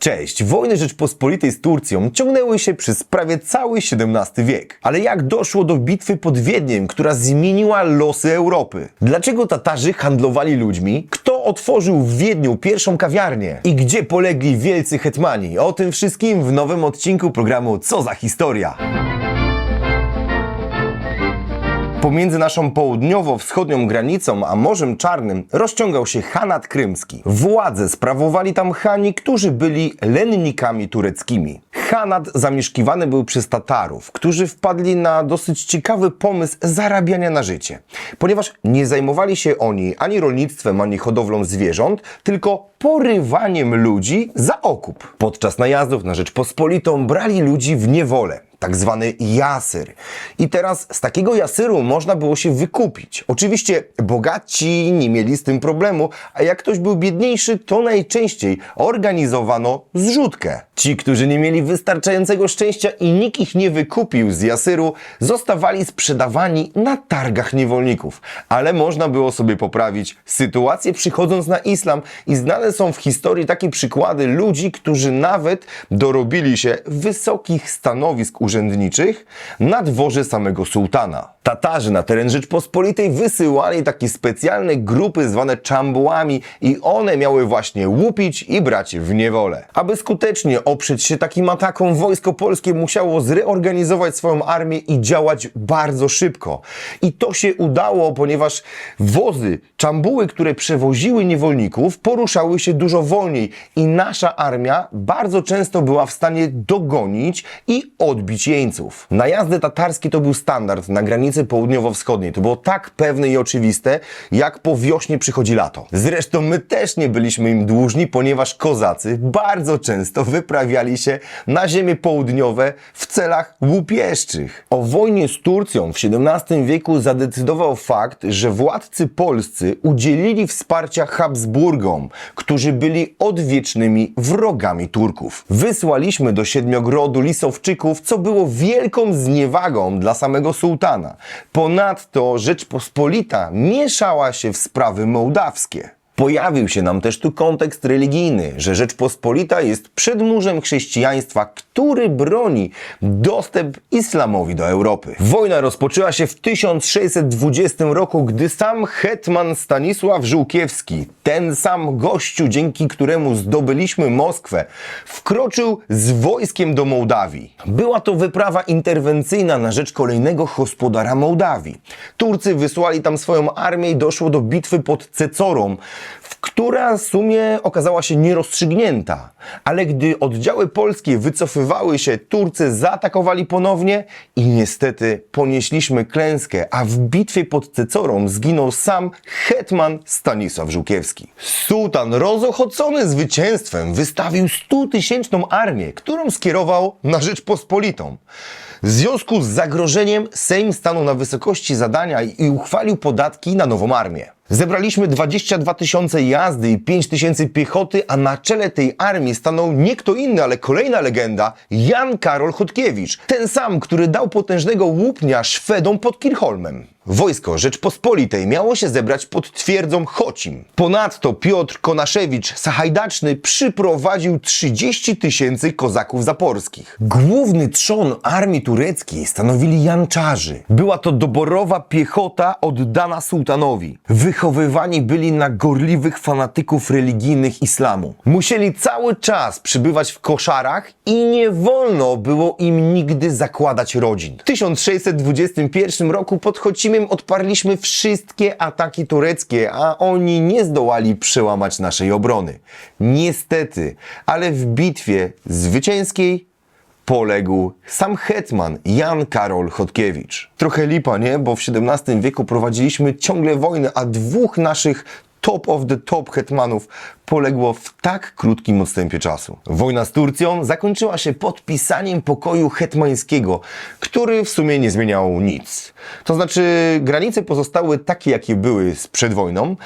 Cześć! Wojny Rzeczpospolitej z Turcją ciągnęły się przez prawie cały XVII wiek. Ale jak doszło do bitwy pod Wiedniem, która zmieniła losy Europy? Dlaczego Tatarzy handlowali ludźmi? Kto otworzył w Wiedniu pierwszą kawiarnię? I gdzie polegli wielcy hetmani? O tym wszystkim w nowym odcinku programu Co za historia? Pomiędzy naszą południowo-wschodnią granicą a Morzem Czarnym rozciągał się Hanat Krymski. Władzę sprawowali tam Hani, którzy byli lennikami tureckimi. Hanat zamieszkiwany był przez Tatarów, którzy wpadli na dosyć ciekawy pomysł zarabiania na życie. Ponieważ nie zajmowali się oni ani rolnictwem, ani hodowlą zwierząt, tylko porywaniem ludzi za okup. Podczas najazdów na Rzeczpospolitą brali ludzi w niewolę tak zwany jasyr. I teraz z takiego jasyru można było się wykupić. Oczywiście bogaci nie mieli z tym problemu, a jak ktoś był biedniejszy, to najczęściej organizowano zrzutkę. Ci, którzy nie mieli wystarczającego szczęścia i nikt ich nie wykupił z jasyru, zostawali sprzedawani na targach niewolników. Ale można było sobie poprawić sytuację przychodząc na islam i znane są w historii takie przykłady ludzi, którzy nawet dorobili się wysokich stanowisk urzędniczych na dworze samego sułtana. Tatarzy na teren Rzeczpospolitej wysyłali takie specjalne grupy zwane czambułami i one miały właśnie łupić i brać w niewolę. Aby skutecznie oprzeć się takim atakom, wojsko polskie musiało zreorganizować swoją armię i działać bardzo szybko. I to się udało, ponieważ wozy, czambuły, które przewoziły niewolników, poruszały się dużo wolniej i nasza armia bardzo często była w stanie dogonić i odbić jeńców. Najazdy tatarskie to był standard na granicy południowo-wschodniej. To było tak pewne i oczywiste, jak po wiośnie przychodzi lato. Zresztą my też nie byliśmy im dłużni, ponieważ kozacy bardzo często wyprawiali się na ziemie południowe w celach łupieszczych. O wojnie z Turcją w XVII wieku zadecydował fakt, że władcy polscy udzielili wsparcia Habsburgom, którzy byli odwiecznymi wrogami Turków. Wysłaliśmy do Siedmiogrodu Lisowczyków, co było wielką zniewagą dla samego sułtana. Ponadto Rzeczpospolita mieszała się w sprawy mołdawskie. Pojawił się nam też tu kontekst religijny, że Rzeczpospolita jest przedmurzem chrześcijaństwa, który broni dostęp islamowi do Europy. Wojna rozpoczęła się w 1620 roku, gdy sam hetman Stanisław Żółkiewski, ten sam gościu, dzięki któremu zdobyliśmy Moskwę, wkroczył z wojskiem do Mołdawii. Była to wyprawa interwencyjna na rzecz kolejnego gospodara Mołdawii. Turcy wysłali tam swoją armię i doszło do bitwy pod Cecorą, która w sumie okazała się nierozstrzygnięta. Ale gdy oddziały polskie wycofywały się, Turcy zaatakowali ponownie i niestety ponieśliśmy klęskę, a w bitwie pod Cecorą zginął sam hetman Stanisław Żółkiewski. Sułtan, rozochocony zwycięstwem, wystawił 100-tysięczną armię, którą skierował na Rzeczpospolitą. W związku z zagrożeniem Sejm stanął na wysokości zadania i uchwalił podatki na nową armię. Zebraliśmy 22 tysiące jazdy i 5 tysięcy piechoty, a na czele tej armii stanął nie kto inny, ale kolejna legenda, Jan Karol Chodkiewicz. Ten sam, który dał potężnego łupnia Szwedom pod Kirchholmem. Wojsko Rzeczpospolitej miało się zebrać pod twierdzą Chocim. Ponadto Piotr Konaszewicz Sahajdaczny przyprowadził 30 tysięcy kozaków zaporskich. Główny trzon armii tureckiej stanowili janczarzy. Była to doborowa piechota oddana sułtanowi. Wychowywani byli na gorliwych fanatyków religijnych islamu. Musieli cały czas przybywać w koszarach i nie wolno było im nigdy zakładać rodzin. W 1621 roku pod Chocimiem odparliśmy wszystkie ataki tureckie, a oni nie zdołali przełamać naszej obrony. Niestety, ale w bitwie zwycięskiej poległ sam hetman Jan Karol Chodkiewicz. Trochę lipa, nie? Bo w XVII wieku prowadziliśmy ciągle wojny, a dwóch naszych top of the top hetmanów poległo w tak krótkim odstępie czasu. Wojna z Turcją zakończyła się podpisaniem pokoju hetmańskiego, który w sumie nie zmieniał nic. To znaczy granice pozostały takie, jakie były przed wojną,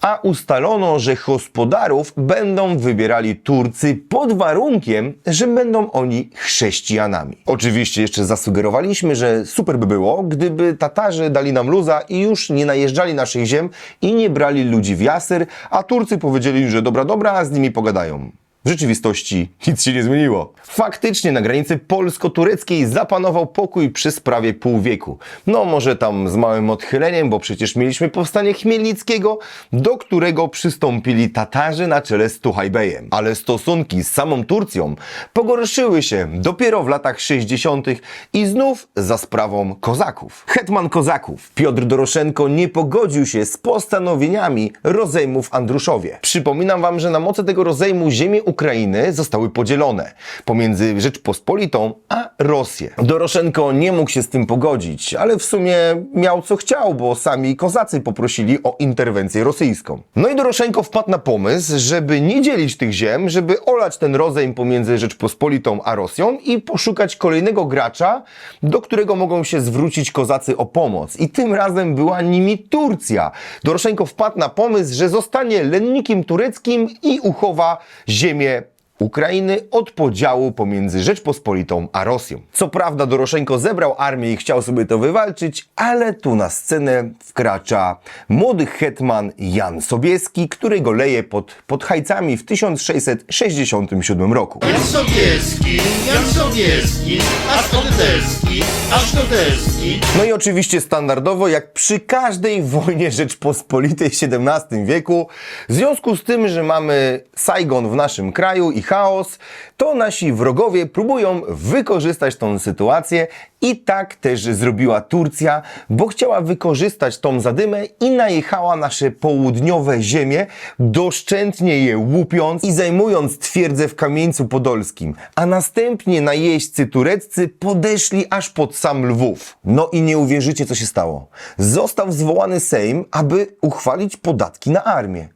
a ustalono, że gospodarów będą wybierali Turcy pod warunkiem, że będą oni chrześcijanami. Oczywiście jeszcze zasugerowaliśmy, że super by było, gdyby Tatarzy dali nam luza i już nie najeżdżali naszych ziem i nie brali ludzi w jasyr, a Turcy powiedzieli, że dobra, dobra, z nimi pogadają. W rzeczywistości nic się nie zmieniło. Faktycznie na granicy polsko-tureckiej zapanował pokój przez prawie pół wieku. No może tam z małym odchyleniem, bo przecież mieliśmy powstanie Chmielnickiego, do którego przystąpili Tatarzy na czele z Tuchajbejem. Ale stosunki z samą Turcją pogorszyły się dopiero w latach 60. i znów za sprawą Kozaków. Hetman Kozaków, Piotr Doroszenko nie pogodził się z postanowieniami rozejmu w Andruszowie. Przypominam wam, że na mocy tego rozejmu ziemie Ukrainy zostały podzielone pomiędzy Rzeczpospolitą a Rosję. Doroszenko nie mógł się z tym pogodzić, ale w sumie miał co chciał, bo sami kozacy poprosili o interwencję rosyjską. No i Doroszenko wpadł na pomysł, żeby nie dzielić tych ziem, żeby olać ten rozejm pomiędzy Rzeczpospolitą a Rosją i poszukać kolejnego gracza, do którego mogą się zwrócić kozacy o pomoc. I tym razem była nimi Turcja. Doroszenko wpadł na pomysł, że zostanie lennikiem tureckim i uchowa ziemię filmie Ukrainy od podziału pomiędzy Rzeczpospolitą a Rosją. Co prawda Doroszenko zebrał armię i chciał sobie to wywalczyć, ale tu na scenę wkracza młody hetman Jan Sobieski, który go leje pod, pod Hajcami w 1667 roku. Jan Sobieski, Jan Sobieski, aż do deski, aż do deski. No i oczywiście standardowo, jak przy każdej wojnie Rzeczpospolitej w XVII wieku, w związku z tym, że mamy Saigon w naszym kraju i chaos, to nasi wrogowie próbują wykorzystać tą sytuację i tak też zrobiła Turcja, bo chciała wykorzystać tą zadymę i najechała nasze południowe ziemie, doszczętnie je łupiąc i zajmując twierdzę w Kamieńcu Podolskim, a następnie najeźdźcy tureccy podeszli aż pod sam Lwów. No i nie uwierzycie, co się stało. Został zwołany Sejm, aby uchwalić podatki na armię.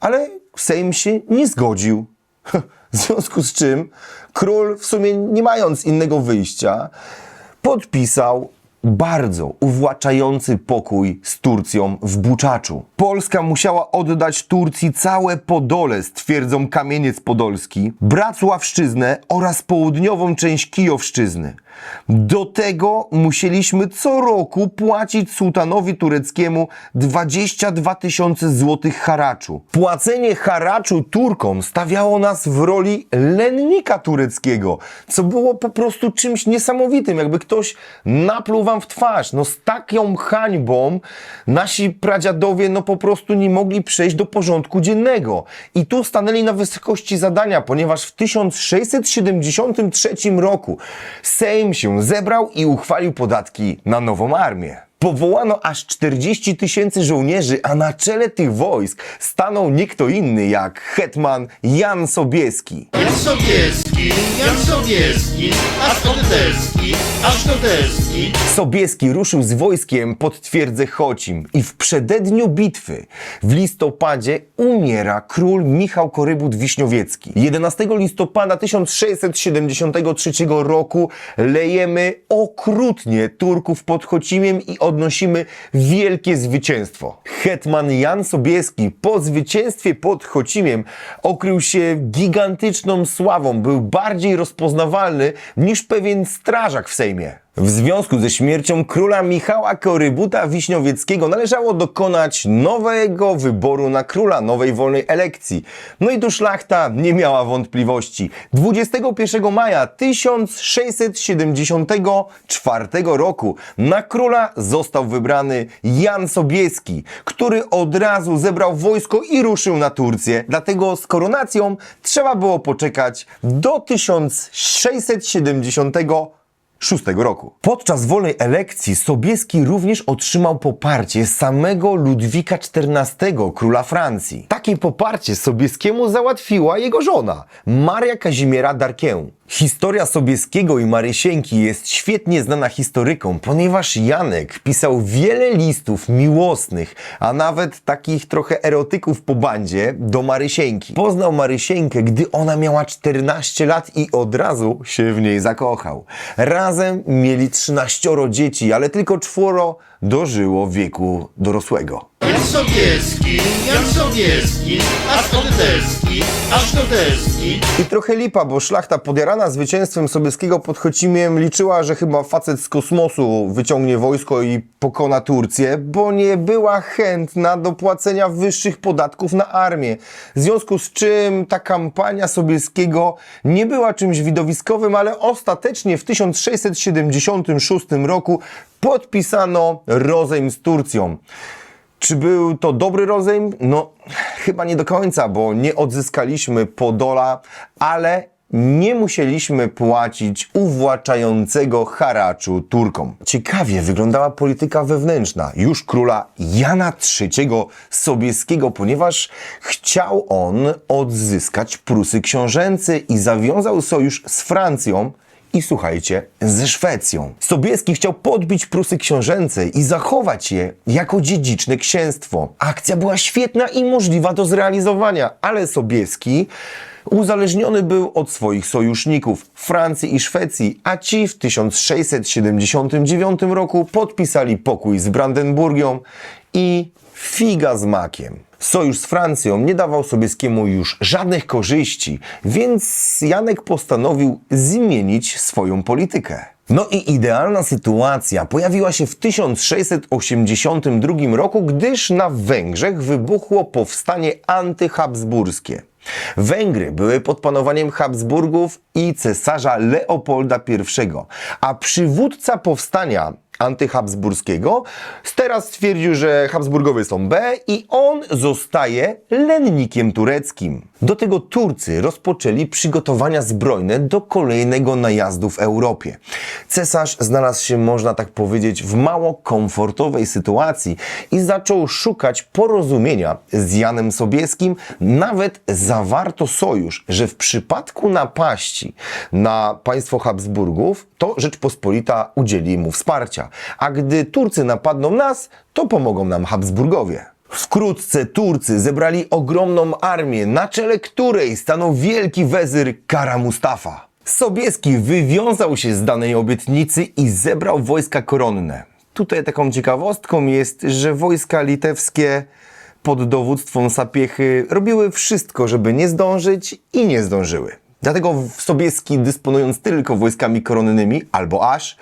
Ale Sejm się nie zgodził. W związku z czym król, w sumie nie mając innego wyjścia, podpisał bardzo uwłaczający pokój z Turcją w Buczaczu. Polska musiała oddać Turcji całe Podole, stwierdzą Kamieniec Podolski, Bracławszczyznę oraz południową część Kijowszczyzny. Do tego musieliśmy co roku płacić sułtanowi tureckiemu 22 tysiące złotych haraczu. Płacenie haraczu Turkom stawiało nas w roli lennika tureckiego, co było po prostu czymś niesamowitym, jakby ktoś napluł wam w twarz. No z taką hańbą nasi pradziadowie no po prostu nie mogli przejść do porządku dziennego. I tu stanęli na wysokości zadania, ponieważ w 1673 roku Sejm się zebrał i uchwalił podatki na nową armię. Powołano aż 40 tysięcy żołnierzy, a na czele tych wojsk stanął nie kto inny jak hetman Jan Sobieski. Jan Sobieski, Jan Sobieski, aż do deski, aż do deski. Sobieski ruszył z wojskiem pod twierdzę Chocim i w przededniu bitwy w listopadzie umiera król Michał Korybut Wiśniowiecki. 11 listopada 1673 roku lejemy okrutnie Turków pod Chocimiem i odnosimy wielkie zwycięstwo. Hetman Jan Sobieski po zwycięstwie pod Chocimiem okrył się gigantyczną sławą, był bardziej rozpoznawalny niż pewien strażak w Sejmie. W związku ze śmiercią króla Michała Korybuta Wiśniowieckiego należało dokonać nowego wyboru na króla, nowej wolnej elekcji. No i tu szlachta nie miała wątpliwości. 21 maja 1674 roku na króla został wybrany Jan Sobieski, który od razu zebrał wojsko i ruszył na Turcję. Dlatego z koronacją trzeba było poczekać do 1670 1906 roku. Podczas wolnej elekcji Sobieski również otrzymał poparcie samego Ludwika XIV, króla Francji. Takie poparcie Sobieskiemu załatwiła jego żona, Maria Kazimiera Darkę. Historia Sobieskiego i Marysieńki jest świetnie znana historykom, ponieważ Janek pisał wiele listów miłosnych, a nawet takich trochę erotyków po bandzie do Marysieńki. Poznał Marysieńkę, gdy ona miała 14 lat i od razu się w niej zakochał. Razem mieli 13 dzieci, ale tylko czworo dożyło wieku dorosłego. Jan Sobieski, Jan Sobieski, aż do deski, aż do deski. I trochę lipa, bo szlachta podjarana zwycięstwem Sobieskiego pod Chocimiem liczyła, że chyba facet z kosmosu wyciągnie wojsko i pokona Turcję, bo nie była chętna do płacenia wyższych podatków na armię. W związku z czym ta kampania Sobieskiego nie była czymś widowiskowym, ale ostatecznie w 1676 roku podpisano rozejm z Turcją. Czy był to dobry rozejm? No, chyba nie do końca, bo nie odzyskaliśmy Podola, ale nie musieliśmy płacić uwłaczającego haraczu Turkom. Ciekawie wyglądała polityka wewnętrzna już króla Jana III Sobieskiego, ponieważ chciał on odzyskać Prusy książęce i zawiązał sojusz z Francją, i słuchajcie, ze Szwecją. Sobieski chciał podbić Prusy książęce i zachować je jako dziedziczne księstwo. Akcja była świetna i możliwa do zrealizowania, ale Sobieski uzależniony był od swoich sojuszników Francji i Szwecji, a ci w 1679 roku podpisali pokój z Brandenburgią i figa z makiem. Sojusz z Francją nie dawał Sobieskiemu już żadnych korzyści, więc Janek postanowił zmienić swoją politykę. No i idealna sytuacja pojawiła się w 1682 roku, gdyż na Węgrzech wybuchło powstanie antyhabsburskie. Węgry były pod panowaniem Habsburgów i cesarza Leopolda I, a przywódca powstania antyhabsburskiego teraz stwierdził, że Habsburgowie są B i on zostaje lennikiem tureckim. Do tego Turcy rozpoczęli przygotowania zbrojne do kolejnego najazdu w Europie. Cesarz znalazł się, można tak powiedzieć, w mało komfortowej sytuacji i zaczął szukać porozumienia z Janem Sobieskim. Nawet zawarto sojusz, że w przypadku napaści na państwo Habsburgów, to Rzeczpospolita udzieli mu wsparcia, a gdy Turcy napadną nas, to pomogą nam Habsburgowie. Wkrótce Turcy zebrali ogromną armię, na czele której stanął wielki wezyr Kara Mustafa. Sobieski wywiązał się z danej obietnicy i zebrał wojska koronne. Tutaj taką ciekawostką jest, że wojska litewskie pod dowództwem Sapiechy robiły wszystko, żeby nie zdążyć i nie zdążyły. Dlatego Sobieski, dysponując tylko wojskami koronnymi, albo aż,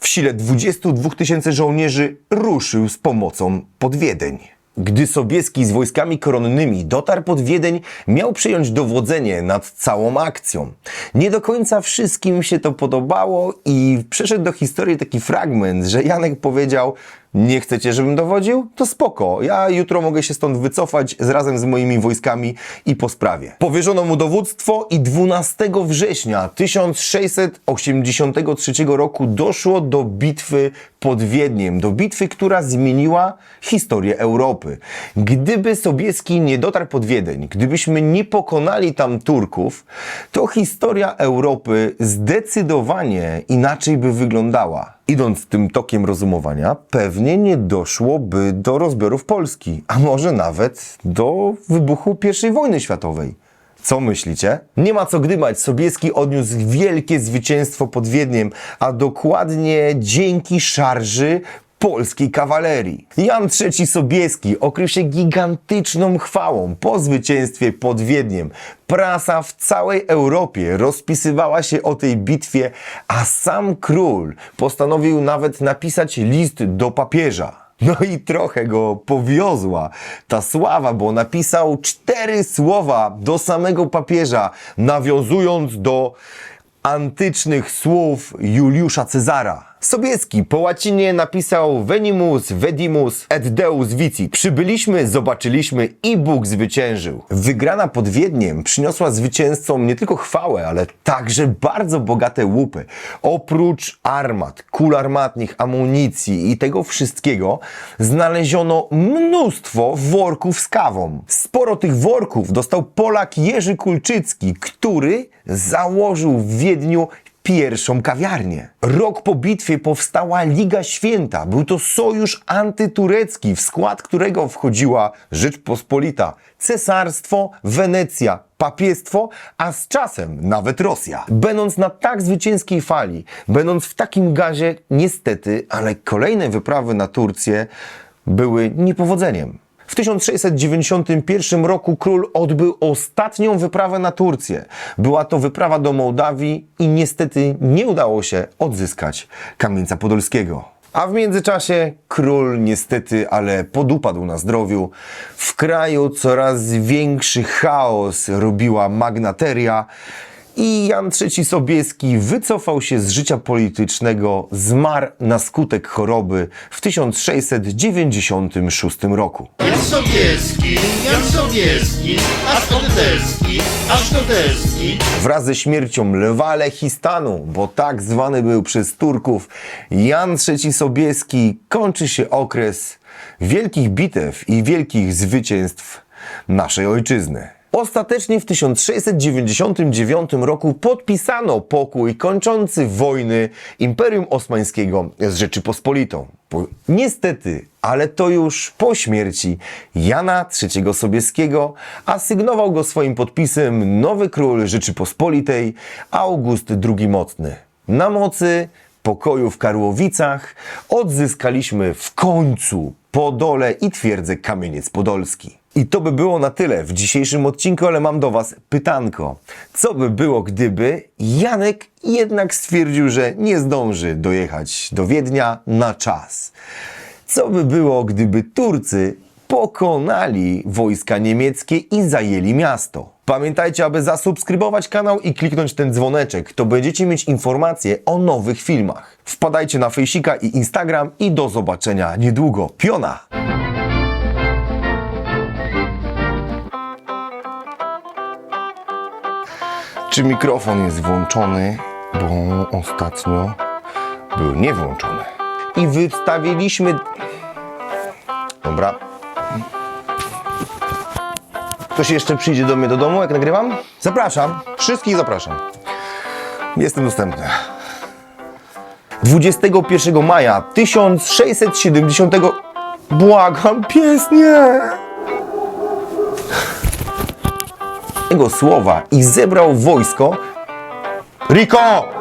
w sile 22 tysięcy żołnierzy ruszył z pomocą pod Wiedeń. Gdy Sobieski z wojskami koronnymi dotarł pod Wiedeń, miał przejąć dowodzenie nad całą akcją. Nie do końca wszystkim się to podobało i przeszedł do historii taki fragment, że Janek powiedział nie chcecie, żebym dowodził? To spoko. Ja jutro mogę się stąd wycofać z razem z moimi wojskami i po sprawie. Powierzono mu dowództwo i 12 września 1683 roku doszło do bitwy pod Wiedniem. Do bitwy, która zmieniła historię Europy. Gdyby Sobieski nie dotarł pod Wiedeń, gdybyśmy nie pokonali tam Turków, to historia Europy zdecydowanie inaczej by wyglądała. Idąc tym tokiem rozumowania, pewnie nie doszłoby do rozbiorów Polski, a może nawet do wybuchu I wojny światowej. Co myślicie? Nie ma co gdybać, Sobieski odniósł wielkie zwycięstwo pod Wiedniem, a dokładnie dzięki szarży polskiej kawalerii. Jan III Sobieski okrył się gigantyczną chwałą po zwycięstwie pod Wiedniem. Prasa w całej Europie rozpisywała się o tej bitwie, a sam król postanowił nawet napisać list do papieża. No i trochę go powiozła ta sława, bo napisał cztery słowa do samego papieża, nawiązując do antycznych słów Juliusza Cezara. Sobieski po łacinie napisał Venimus, Vedimus et Deus vici. Przybyliśmy, zobaczyliśmy i Bóg zwyciężył. Wygrana pod Wiedniem przyniosła zwycięzcom nie tylko chwałę, ale także bardzo bogate łupy. Oprócz armat, kul armatnych, amunicji i tego wszystkiego znaleziono mnóstwo worków z kawą. Sporo tych worków dostał Polak Jerzy Kulczycki, który założył w Wiedniu pierwszą kawiarnię. Rok po bitwie powstała Liga Święta. Był to sojusz antyturecki, w skład którego wchodziła Rzeczpospolita, Cesarstwo, Wenecja, papiestwo, a z czasem nawet Rosja. Będąc na tak zwycięskiej fali, będąc w takim gazie, niestety, ale kolejne wyprawy na Turcję były niepowodzeniem. W 1691 roku król odbył ostatnią wyprawę na Turcję. Była to wyprawa do Mołdawii i niestety nie udało się odzyskać Kamieńca Podolskiego. A w międzyczasie król niestety, ale podupadł na zdrowiu. W kraju coraz większy chaos robiła magnateria i Jan III Sobieski wycofał się z życia politycznego, zmarł na skutek choroby w 1696 roku. Jan Sobieski, Jan Sobieski, aż do deski, aż do deski. Wraz ze śmiercią Lwa Lechistanu, bo tak zwany był przez Turków, Jan III Sobieski kończy się okres wielkich bitew i wielkich zwycięstw naszej ojczyzny. Ostatecznie w 1699 roku podpisano pokój kończący wojny Imperium Osmańskiego z Rzeczypospolitą. Po, niestety, ale to już po śmierci Jana III Sobieskiego, a sygnował go swoim podpisem nowy król Rzeczypospolitej August II Mocny. Na mocy pokoju w Karłowicach odzyskaliśmy w końcu Podole i twierdzę Kamieniec Podolski. I to by było na tyle w dzisiejszym odcinku, ale mam do Was pytanko. Co by było, gdyby Janek jednak stwierdził, że nie zdąży dojechać do Wiednia na czas? Co by było, gdyby Turcy pokonali wojska niemieckie i zajęli miasto? Pamiętajcie, aby zasubskrybować kanał i kliknąć ten dzwoneczek, to będziecie mieć informacje o nowych filmach. Wpadajcie na Fejsika i Instagram i do zobaczenia niedługo. Piona! Czy mikrofon jest włączony? Bo ostatnio był niewłączony. I wystawiliśmy. Dobra. Ktoś jeszcze przyjdzie do mnie do domu, jak nagrywam? Zapraszam. Wszystkich zapraszam. Jestem dostępny. 21 maja 1670. Błagam, pies nie! Jego słowa i zebrał wojsko. Riko!